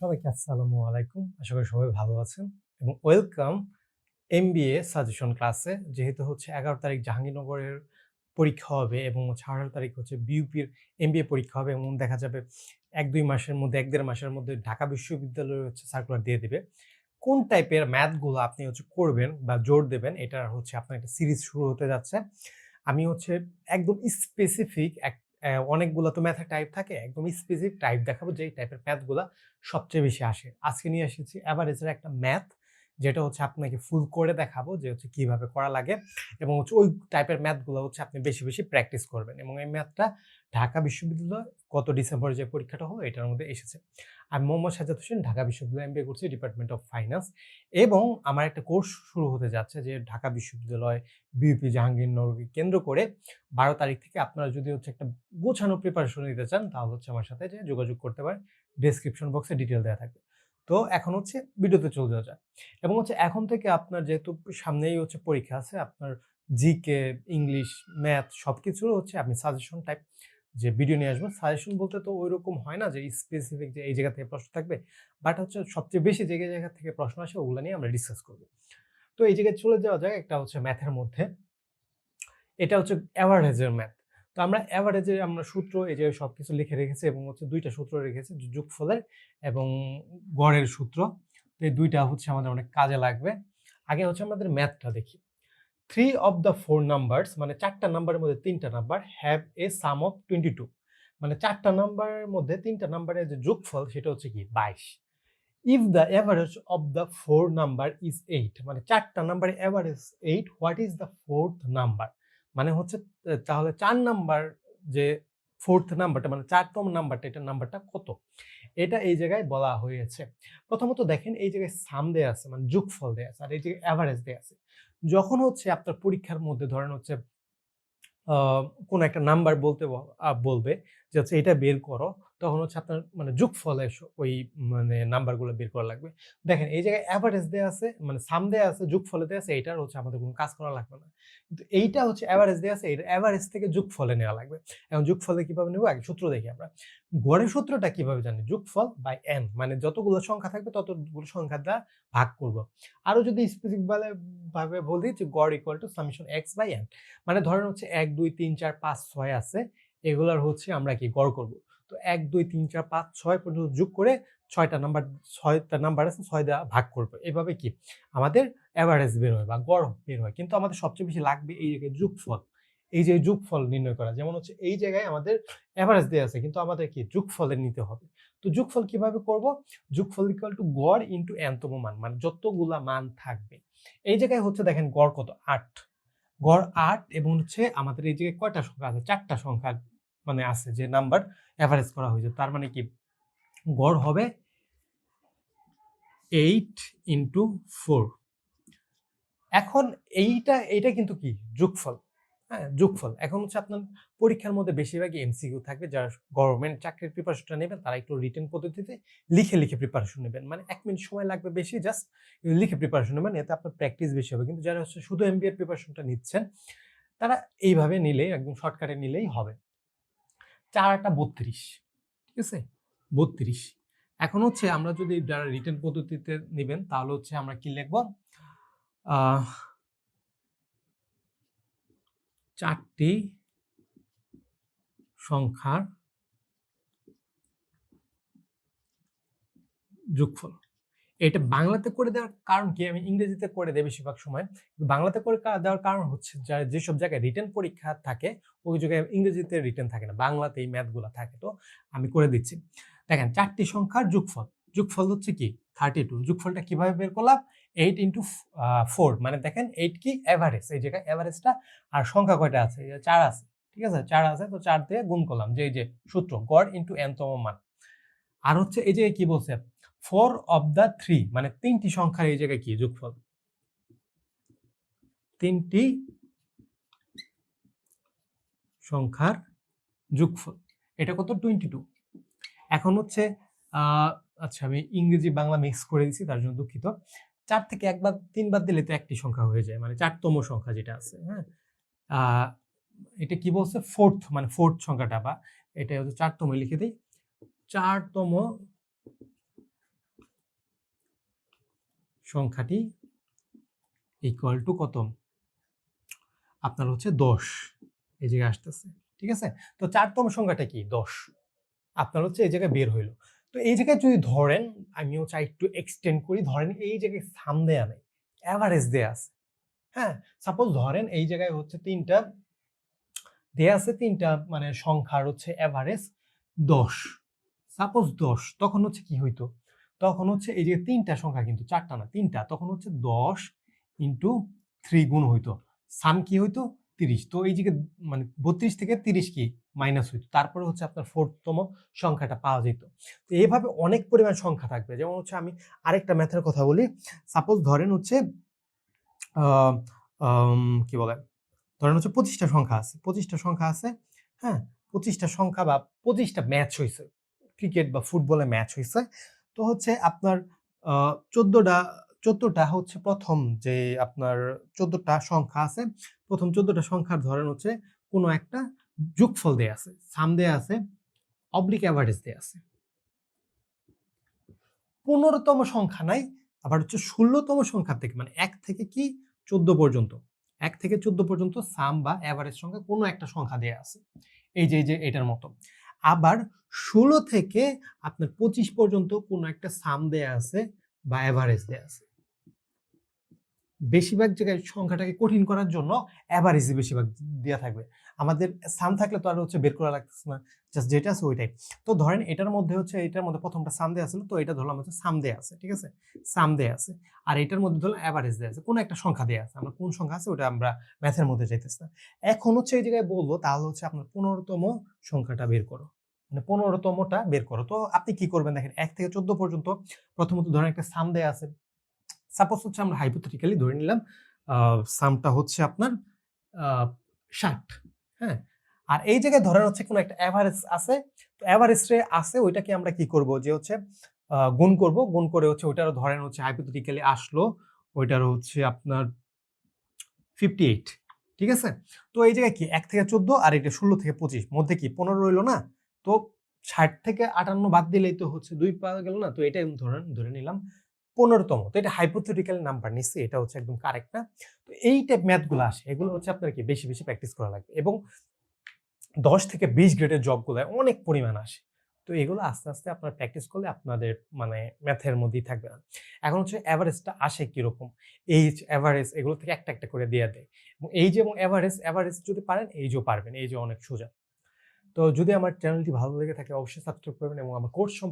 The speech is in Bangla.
সবাইকে আসসালামু আলাইকুম। আশা করি সবাই ভালো আছেন এবং welcome M B A suggestion ক্লাসে। যেহেতু হচ্ছে এগারো তারিখ জাহাঙ্গীরনগরের পরীক্ষা হবে এবং হচ্ছে আঠারো তারিখ হচ্ছে বিউপির এমবিএ পরীক্ষা হবে এবং দেখা যাবে এক, দুই মাসের মধ্যে, এক, দেড় মাসের মধ্যে ঢাকা বিশ্ববিদ্যালয় হচ্ছে সার্কুলার দিয়ে দেবে। কোন টাইপের ম্যাথগুলো আপনি হচ্ছে করবেন বা জোর দেবেন এটার হচ্ছে আপনার একটা সিরিজ শুরু হতে যাচ্ছে। আমি হচ্ছে একদম স্পেসিফিক এক অনেকগুলো তো ম্যাথের টাইপ থাকে, একদম স্পেসিফিক টাইপ দেখাবো যেই টাইপের ম্যাথগুলো সবচেয়ে বেশি আসে। আজকে নিয়ে এসেছি অ্যাভারেজের একটা ম্যাথ যেটা হচ্ছে আপনাকে ফুল করে দেখাবো যে হচ্ছে কীভাবে করা লাগে এবং হচ্ছে ওই টাইপের ম্যাথগুলো হচ্ছে আপনি বেশি বেশি প্র্যাকটিস করবেন এবং এই ম্যাথটা ঢাকা বিশ্ববিদ্যালয় গত ডিসেম্বরে যে পরীক্ষাটা হলো এটার মধ্যে এসেছে। আমি মোহাম্মদ সাজাদ হোসেন, ঢাকা বিশ্ববিদ্যালয় এমবিএ করছি ডিপার্টমেন্ট অফ ফাইন্যান্স এবং আমার একটা কোর্স শুরু হতে যাচ্ছে যে ঢাকা বিশ্ববিদ্যালয় বিউপি জাহাঙ্গীরনগরকে কেন্দ্র করে বারো তারিখ থেকে আপনারা যদি হচ্ছে একটা গোছানো প্রিপারেশন নিতে চান তাহলে হচ্ছে আমার সাথে যে যোগাযোগ করতে পারেন ডেসক্রিপশন বক্সে ডিটেল দেওয়া থাকবে। তো এখন হচ্ছে ভিডিওতে চলে যাওয়া যায়। এবং হচ্ছে এখন থেকে আপনার যেহেতু সামনেই হচ্ছে পরীক্ষা আছে, আপনার জিকে ইংলিশ ম্যাথ সব কিছুর হচ্ছে আপনি সাজেশন টাইপ যে ভিডিও নিয়ে আসবেন। সাজেশন বলতে তো ওই রকম হয় না যে স্পেসিফিক যে এই জায়গা থেকে প্রশ্ন থাকবে বাট হচ্ছে সবচেয়ে বেশি যে জায়গা থেকে প্রশ্ন আসে ওগুলো নিয়ে আমরা ডিসকাস করব। তো এই জায়গায় চলে যাওয়া যায় একটা হচ্ছে ম্যাথের মধ্যে। এটা হচ্ছে অ্যাভারেজের ম্যাথ তো আমরা অ্যাভারেজের আমরা সূত্র এই যে সব কিছু লিখে রেখেছি এবং হচ্ছে দুইটা সূত্র রেখেছি যোগফলের এবং গড়ের সূত্র। তো এই দুইটা হচ্ছে আমাদের অনেক কাজে লাগবে। আগে হচ্ছে আমাদের ম্যাথটা দেখি। Three of the four numbers মানে চারটা নাম্বারের মধ্যে তিনটা number have a sum of twenty two মানে চারটা নাম্বারের মধ্যে তিনটা নাম্বারের যে যোগফল, সেটা হচ্ছে কি? বাইশ। If the average of the four number is eight মানে চারটা নাম্বারের average eight what is the fourth number মানে হচ্ছে তাহলে চার নাম্বার যে ফোর্থ নাম্বারটা মানে চারতম নাম্বারটা, এটার নাম্বারটা কত? এটা এই জায়গায় বলা হয়েছে। প্রথমত দেখেন এই জায়গায় সাম দেয়া আছে মানে যোগফল দেয়া আছে, আর এই জায়গায় অ্যাভারেজ দেয়া আছে। যখন হচ্ছে আপনার পরীক্ষার মধ্যে ধরেন হচ্ছে কোন কোনো একটা নাম্বার বলতে বলবে যে হচ্ছে, এটা বের করো। তখন হচ্ছে আপনার মানে যোগফলে স- ওই মানে নাম্বারগুলো বের করা লাগবে। দেখেন, এই জায়গায় অ্যাভারেজ দেওয়া আছে মানে সাম দেওয়া আছে, যোগফলে দেওয়া আছে এটার হচ্ছে আমাদের কোনো কাজ করা লাগবে না। কিন্তু এইটা হচ্ছে অ্যাভারেজ দেওয়া আছে এটা অ্যাভারেজ থেকে যোগফলে নেওয়া লাগবে। এখন যোগফলে কীভাবে নেব? আগে সূত্র দেখি আমরা। গড়ের সূত্রটা কীভাবে জানি? যোগফল বাই এন মানে যতগুলো সংখ্যা থাকবে ততগুলো সংখ্যা দ্বারা ভাগ করব। আরও যদি স্পেসিফিক ভাবে বলি যে গড় equal to summation X by N মানে ধরেন হচ্ছে এক, দুই, তিন, চার, পাঁচ, ছয় আছে, এগুলার হচ্ছে আমরা কি গড় করব? তো এক, দুই, তিন, চার, পাঁচ, ছয় পর্যন্ত যোগ করে ছয়টা নাম্বার ছয়টা নাম্বার আছে ছয় দেওয়া ভাগ করব। এভাবে কি? আমাদের অ্যাভারেজ বের হয় বা গড় বের হয়। কিন্তু আমাদের সবচেয়ে বেশি লাগবে এই জায়গায় যোগফল। এই যে যোগফল নির্ণয় করা, যেমন হচ্ছে এই জায়গায় আমাদের অ্যাভারেজ দেওয়া আছে, কিন্তু আমাদের কি? যোগফলের নিতে হবে। তো যোগফল কীভাবে করব? যোগফল ইকুয়াল টু গড় ইন্টু এনতম মান মানে যতগুলা মান থাকবে। এই জায়গায় হচ্ছে দেখেন গড় কত? আট। গড় আট এবং হচ্ছে আমাদের এই জায়গায় কয়টা সংখ্যা আছে? চারটা সংখ্যা মানে আছে যে নাম্বার অ্যাভারেজ করা হয়েছে। তার মানে কি? গড় হবে এইট ইন্টু ফোর এখন এইটা এইটা কিন্তু কি? যোগফল। হ্যাঁ যোগফল। এখন হচ্ছে আপনার পরীক্ষার মধ্যে বেশিরভাগই এমসিকিউ থাকবে। যারা গভর্নমেন্ট চাকরির প্রিপারেশনটা নেবেন, তারা একটু রিটেন পদ্ধতিতে লিখে লিখে প্রিপারেশন নেবেন। মানে এক মিনিট সময় লাগবে বেশি জাস্ট লিখে প্রিপারেশন নেবেন। এতে আপনার প্র্যাকটিস বেশি হবে। কিন্তু যারা হচ্ছে শুধু এমবিএর প্রিপারেশনটা নিচ্ছেন, তারা এইভাবে নিলেই, একদম শর্টকাটে নিলেই হবে। চার বত্রিশ, ঠিক আছে? বত্রিশ। এখন হচ্ছে আমরা যদি যারা রিটার্ন পদ্ধতিতে নেবেন, তাহলে হচ্ছে আমরা কি লিখব? চারটি সংখ্যার যোগফল। এটা বাংলাতে করে দেওয়ার কারণ কি? আমি ইংরেজিতে করে দেয় বেশিরভাগ সময়। বাংলাতে করে দেওয়ার কারণ হচ্ছে যা, যেসব জায়গায় রিটার্ন পরীক্ষা থাকে, ওই জায়গায় ইংরেজিতে রিটার্ন থাকে না। বাংলাতে এই ম্যাথগুলো থাকে। তো আমি করে দিচ্ছি। দেখেন, চারটি সংখ্যার যোগফল। যোগফল হচ্ছে কি? থার্টি টু যোগফলটা কীভাবে বের করলাম? এইট ইন্টু ফোর মানে দেখেন এইট কি? অ্যাভারেজ এই জায়গায় অ্যাভারেজটা আর সংখ্যা কয়টা আছে? চার আছে। ঠিক আছে? চার আছে, তো চার দিয়ে গুণ করলাম। যে, এই যে সূত্র, গড় ইন্টু এনতম মান। আর হচ্ছে এই যে কি বলছে? ফোর অফ দ্য থ্রি মানে তিনটি সংখ্যার এই জায়গায় কি? যোগফল। তিনটি সংখ্যার যোগফল। এটা কত? টোয়েন্টি টু এখন হচ্ছে আচ্ছা আমি ইংরেজি বাংলা মিক্স করে দিচ্ছি তার জন্য দুঃখিত। চার থেকে একবার তিনবার দিলে তো একটি সংখ্যা হয়ে যায় মানে চারতম সংখ্যা যেটা আছে হ্যাঁ? এটা কি বলছে? ফোর্থ মানে ফোর্থ সংখ্যাটা বা এটা হচ্ছে চারতম লিখে দিই। চারতম সংখ্যাটি ইকুয়াল টু কত? আপনার হচ্ছে দশ। এই জায়গায় আসতেছে, ঠিক আছে? তো চারতম সংখ্যাটা কি? দশ। আপনার হচ্ছে এই জায়গায় বের হইল। তো এই জায়গায় যদি ধরেন, আমিও চাই একটু এক্সটেন্ড করি, ধরেন এই জায়গায় সাম দেয়া নেই অ্যাভারেজ দেয়া আছে হ্যাঁ? সাপোজ ধরেন এই জায়গায় হচ্ছে তিনটা, দেয়া আছে তিনটা মানে সংখ্যার হচ্ছে অ্যাভারেজ দশ। সাপোজ দশ, তখন হচ্ছে কি হইতো? তখন হচ্ছে এই যে তিনটা সংখ্যা কিন্তু চারটা না, তিনটা, তখন হচ্ছে দশ ইন্টু থ্রি গুণ হইতো। সাম কি হইতো? তিরিশ। তো এই যে মানে বত্রিশ থেকে তিরিশ কি মাইনাস হইতো, তারপরে হচ্ছে আপনার ফোরতম সংখ্যাটা পাওয়া যেত। তো এইভাবে অনেক পরিমাণ সংখ্যা থাকবে। যেমন হচ্ছে আমি আরেকটা ম্যাথের কথা বলি। সাপোজ ধরেন হচ্ছে কি বলে? ধরেন হচ্ছে পঁচিশটা সংখ্যা আছে। পঁচিশটা সংখ্যা আছে হ্যাঁ? পঁচিশটা সংখ্যা বা পঁচিশটা ম্যাচ হয়েছে ক্রিকেট বা ফুটবলে ম্যাচ হয়েছে তো হচ্ছে আপনার চোদ্দোটা, চোদ্দটা হচ্ছে প্রথম যে আপনার চোদ্দটা সংখ্যা আছে, প্রথম চোদ্দটা সংখ্যার ধরেন হচ্ছে কোনো একটা যোগফল দেয়া আছে সাম দেয়া আছে অবলিক অ্যাভারেজ দেয়া আছে। পনেরোতম সংখ্যা নাই, আবার হচ্ছে ষোলোতম সংখ্যা থেকে মানে এক থেকে কি? চোদ্দ পর্যন্ত। এক থেকে চোদ্দ পর্যন্ত সাম বা অ্যাভারেজ সংখ্যা কোনো একটা সংখ্যা দেয়া আছে। এই যে এই যে, এটার মতো। আবার ষোলো থেকে আপনার পঁচিশ পর্যন্ত কোনো একটা সাম দেয়া আছে বা অ্যাভারেজ দেয়া আছে। বেশিরভাগ জায়গায় সংখ্যাটাকে কঠিন করার জন্য অ্যাভারেজই বেশিরভাগ দেওয়া থাকবে। আমাদের সাম থাকলে তো আর হচ্ছে বের করা লাগতেছে না জাস্ট যেটা আছে ওইটাই। তো ধরেন এটার মধ্যে হচ্ছে, এটার মধ্যে প্রথমটা সাম দেয়া ছিল, তো এটা ধরলাম হচ্ছে সাম দেয়া আছে, ঠিক আছে? সাম দেয়া আছে। আর এটার মধ্যে ধরলাম অ্যাভারেজ দেয়া আছে। কোনো একটা সংখ্যা দেয়া আছে। আমরা কোন সংখ্যা আছে ওটা আমরা ম্যাথের মধ্যে যাইতেছি না। এখন হচ্ছে এই জায়গায় বলব, তাহলে হচ্ছে আপনার পনেরোতম সংখ্যাটা বের করো। মানে পনেরোতমটা বের করো। তো আপনি কি করবেন দেখেন, এক থেকে চোদ্দ পর্যন্ত প্রথমত ধরেন একটা সাম দেয়া আছে। সাপোজ হচ্ছে আমরা হাইপোথেটিক্যালি ধরে নিলাম সামটা হচ্ছে আপনার ষাট হ্যাঁ? আর এই জায়গায় ধরেন হচ্ছে কোনো একটা অ্যাভারেজ আছে, তো অ্যাভারেজ আছে ওইটাকে আমরা কি করব? যে হচ্ছে গুণ করব, গুণ করে হচ্ছে ওইটারও ধরেন হচ্ছে হাইপোথেটিক্যালি আসলো ওইটার হচ্ছে আপনার ফিফটি এইট ঠিক আছে? তো এই জায়গায় কি, এক থেকে চোদ্দ আর এটা ষোলো থেকে পঁচিশ, মধ্যে কি পনেরো রইল না? তো ষাট থেকে আটান্ন বাদ দিলেই তো হচ্ছে দুই পাওয়া গেল না, তো এটাই ধরেন, ধরে নিলাম পনেরোতম। তো এটা হাইপোথেটিক্যাল নাম্বার নিচ্ছে, এটা হচ্ছে একদম কারেক্ট না? তো এই টাইপ ম্যাথগুলো আসে, এগুলো হচ্ছে আপনার কি বেশি বেশি প্র্যাকটিস করা লাগবে। এবং দশ থেকে বিশ গ্রেডের জবগুলো অনেক পরিমাণ আসে। তো এগুলো আস্তে আস্তে আপনার প্র্যাকটিস করলে আপনাদের মানে ম্যাথের মধ্যেই থাকবে না। এখন হচ্ছে অ্যাভারেজটা আসে কীরকম? এইজ অ্যাভারেজ এগুলো থেকে একটা একটা করে দেওয়া দেয়। এবং এই যে এবং অ্যাভারেজ অ্যাভারেজ যদি পারেন এই এইজও পারবেন এই যে অনেক সোজা। তো যদি আমার চ্যানেলটি ভালো লেগে থাকে, অবশ্যই সাবস্ক্রাইব করবেন এবং আমার কোর্স